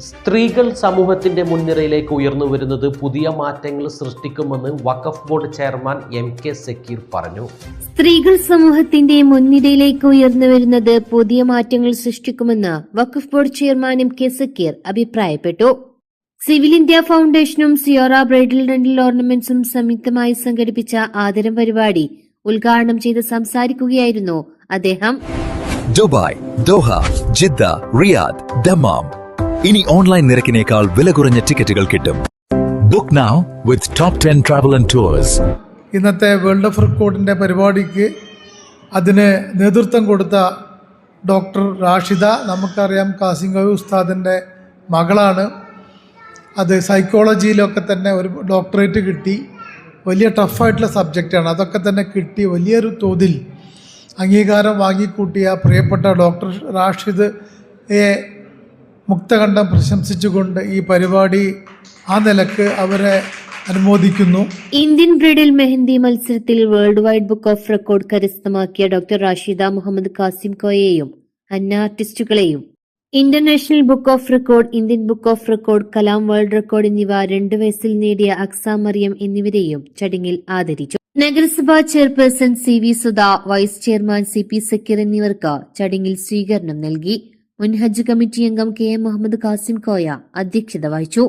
സ്ത്രീകൾ സമൂഹത്തിന്റെ മുൻനിരയിലേക്ക് ഉയർന്നു വരുന്നത് പുതിയ മാറ്റങ്ങൾ സൃഷ്ടിക്കുമെന്ന് വഖഫ് board chairman M K Zakir പറഞ്ഞു. സ്ത്രീകൾ സമൂഹത്തിന്റെ മുൻനിരയിലേക്ക് ഉയർന്നു വരുന്നത് പുതിയ മാറ്റങ്ങൾ സൃഷ്ടിക്കുമെന്ന് വഖഫ് board chairman M K Zakir അഭിപ്രായപ്പെട്ടു. സിവിൽ ഇന്ത്യ ഫൗണ്ടേഷനും സിയോറ ബ്രൈഡൽ റെന്റൽ ഓർണമെന്റ്സും സംയുക്തമായി സംഘടിപ്പിച്ച ആദരം പരിപാടി ഉദ്ഘാടനം ചെയ്ത് സംസാരിക്കുകയായിരുന്നു അദ്ദേഹം. Dubai Doha Jeddah Riyadh Dammam ഇനി ഓൺലൈൻ നിരക്കിനേക്കാൾ വില കുറഞ്ഞ ടിക്കറ്റുകൾ കിട്ടും. Book now with top ten travel and tours ഇന്നത്തെ വേൾഡ് ഓഫ് റെക്കോർഡിന്റെ പരിപാടിക്ക് അതിന് നേതൃത്വം കൊടുത്ത ഡോക്ടർ റാഷിദ നമുക്കറിയാം കാസിംഗോയ് ഉസ്താദിന്റെ മകളാണ്. അത് സൈക്കോളജിയിലൊക്കെ തന്നെ ഒരു ഡോക്ടറേറ്റ് കിട്ടി. വലിയ ടഫായിട്ടുള്ള സബ്ജക്റ്റാണ് അതൊക്കെ തന്നെ കിട്ടി. വലിയൊരു തോതിൽ അംഗീകാരം വാങ്ങിക്കൂട്ടിയ പ്രിയപ്പെട്ട ഡോക്ടർ റാഷിദ് മുക്തകണ്ഠം പ്രശംസിച്ചുകൊണ്ട് ഈ പരിപാടി ആ നിലയ്ക്ക് അവരെ അനുമോദിക്കുന്നു. ഇന്ത്യൻ ബ്രിഡിൽ മെഹന്തി മത്സരത്തിൽ world wide book of record കരസ്ഥമാക്കിയ ഡോക്ടർ റാഷിദ മുഹമ്മദ് കാസിം കോയെയും അന്ന ആർട്ടിസ്റ്റുകളെയും. International book of record Indian book of record Kalam world record എന്നിവ രണ്ട് വയസ്സിൽ നേടിയ അക്സ മറിയം എന്നിവരെയും ചടങ്ങിൽ ആദരിച്ചു. നഗരസഭാ chairperson C V Sudha vice chairman C P Zakir എന്നിവർക്ക് ചടങ്ങിൽ സ്വീകരണം നൽകി. മുൻ ഹജ്ജ് കമ്മിറ്റി അംഗം കെ എം മുഹമ്മദ് കാസിം കോയ അധ്യക്ഷത വഹിച്ചു.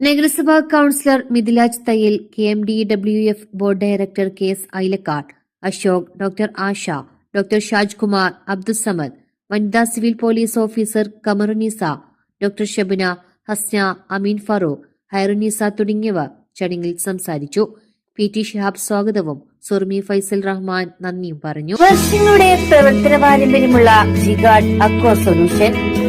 നഗരസഭാ councillor Mithilaj Thayyil K M D W F board director K S Ailakkad Ashok doctor Asha doctor Shaj Kumar Abdussamad വനിതാ civil police officer Kamarunnisa doctor Shabina Hasna Ameen Farooq Hairunnisa തുടങ്ങിയവർ ചടങ്ങിൽ സംസാരിച്ചു. P T Shihab സ്വാഗതവും സുർമി ഫൈസൽ റഹ്മാൻ നന്ദിയും പറഞ്ഞു. വർഷങ്ങളുടെ പ്രവർത്തന പാരമ്പര്യമുള്ള ജിഗാഡ് അക്വ സൊല്യൂഷൻ